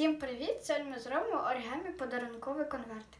Всім привіт! Сьогодні ми зробимо оригамі подарунковий конверт.